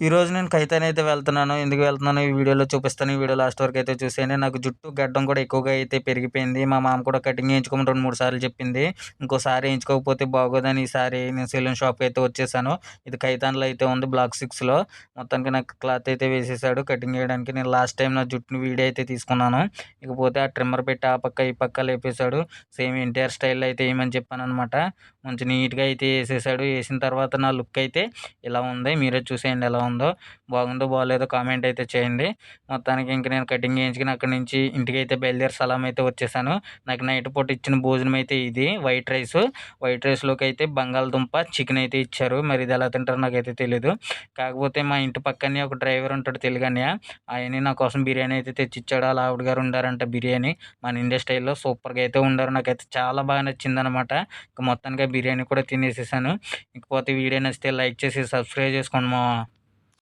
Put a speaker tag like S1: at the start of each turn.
S1: ఈరోజు నేను కైతాన్ అయితే వెళ్తున్నాను. ఎందుకు వెళ్తున్నాను ఈ వీడియోలో చూపిస్తాను. ఈ వీడియో లాస్ట్ వరకు అయితే చూసేయండి. నాకు జుట్టు గడ్డం కూడా ఎక్కువగా అయితే పెరిగిపోయింది. మా మామ కూడా కటింగ్ వేయించుకోమని రెండు మూడు సార్లు చెప్పింది. ఇంకోసారి వేయించుకోకపోతే బాగోదని ఈసారి నేను సెలూన్ షాప్కి అయితే వచ్చేసాను. ఇది కైతాన్లో అయితే ఉంది బ్లాక్ సిక్స్లో. మొత్తానికి నాకు క్లాత్ అయితే వేసేసాడు. కటింగ్ చేయడానికి నేను లాస్ట్ టైం నా జుట్టుని వీడియో అయితే తీసుకున్నాను. ఇకపోతే ఆ ట్రిమ్మర్ పెట్టి ఆ పక్క ఈ పక్క లేపేశాడు. సేమ్ ఎన్టీఆర్ స్టైల్లో అయితే వేయమని చెప్పాను అనమాట మంచి నీట్గా అయితే వేసేసాడు. వేసిన తర్వాత నా లుక్ అయితే ఇలా ఉంది. మీరే చూసేయండి ఎలా ఉందో బాగుందో బాగోలేదో కామెంట్ అయితే చేయండి. మొత్తానికి ఇంక నేను కటింగ్ చేయించుకుని అక్కడి నుంచి ఇంటికి అయితే బయలుదేరి సలాం అయితే వచ్చేసాను. నాకు నైట్ పూట ఇచ్చిన భోజనం అయితే ఇది వైట్ రైస్ వైట్ రైస్లోకి అయితే బంగాళదుంప చికెన్ అయితే ఇచ్చారు. మరి ఇది ఎలా తింటారో నాకైతే తెలియదు కాకపోతే మా ఇంటి పక్కనే ఒక డ్రైవర్ ఉంటాడు తెలుగని ఆయన నా కోసం బిర్యానీ అయితే తెచ్చిచ్చాడు. అలా ఆవిడ గారు ఉండారంట బిర్యానీ. మన ఇండియా స్టైల్లో సూపర్గా అయితే ఉండారు. నాకైతే చాలా బాగా నచ్చింది అనమాట ఇంకా మొత్తానికి బిర్యానీ కూడా తినేసేసాను. ఇకపోతే వీడియో నచ్చితే లైక్ చేసి సబ్స్క్రైబ్ చేసుకోండి మా